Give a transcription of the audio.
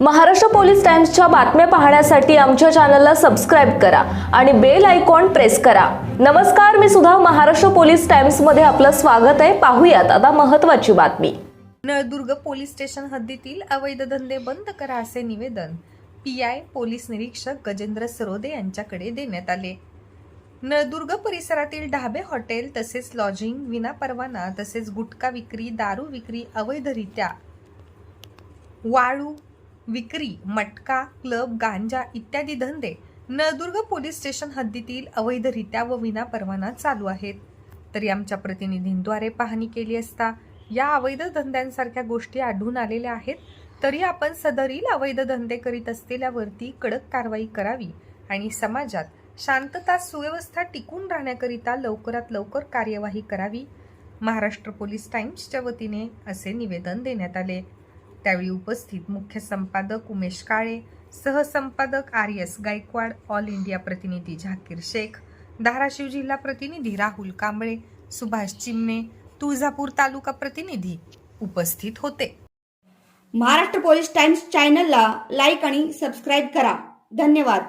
Maharashtra police टाइम्सच्या बातम्या पाहण्यासाठी आमच्या चॅनलला सबस्क्राईब करा आणि बेल आयकॉन प्रेस करा. नमस्कार मी सुद्धा महाराष्ट्र पोलीस टाइम्समध्ये आपलं स्वागत आहे. पाहूयात आता महत्त्वाची बातमी. नळदुर्ग पोलीस स्टेशन हद्दीतील अवैध धंदे बंद करा असे निवेदन पी आय पोलीस निरीक्षक गजेंद्र सरोदे यांच्याकडे देण्यात आले. नळदुर्ग परिसरातील ढाबे हॉटेल तसेच लॉजिंग विनापरवाना तसेच गुटखा विक्री दारू विक्री अवैधरित्या. वाळू विक्री मटका क्लब गांजा इत्यादी धंदे नळदुर्ग पोलीस स्टेशन हद्दीतील अवैधरित्या व विनापरवाना चालू आहेत. तरी आमच्या प्रतिनिधींद्वारे पाहणी केली असता या अवैध धंद्यांसारख्या गोष्टी आढळून आलेल्या आहेत. तरी आपण सदरील अवैध धंदे करीत असलेल्यावरती कडक कारवाई करावी आणि समाजात शांतता सुव्यवस्था टिकून राहण्याकरिता लवकरात लवकर कार्यवाही करावी. महाराष्ट्र पोलीस टाइम्सच्या वतीने असे निवेदन देण्यात आले. त्यावेळी उपस्थित मुख्य संपादक Umesh Kale सहसंपादक R S Gaikwad all India प्रतिनिधी झाकीर शेख धाराशिव जिल्हा प्रतिनिधी राहुल कांबळे सुभाष चिमणे तुळजापूर तालुका प्रतिनिधी उपस्थित होते. महाराष्ट्र पोलीस टाइम्स चॅनलला लाईक आणि सबस्क्राईब करा. धन्यवाद.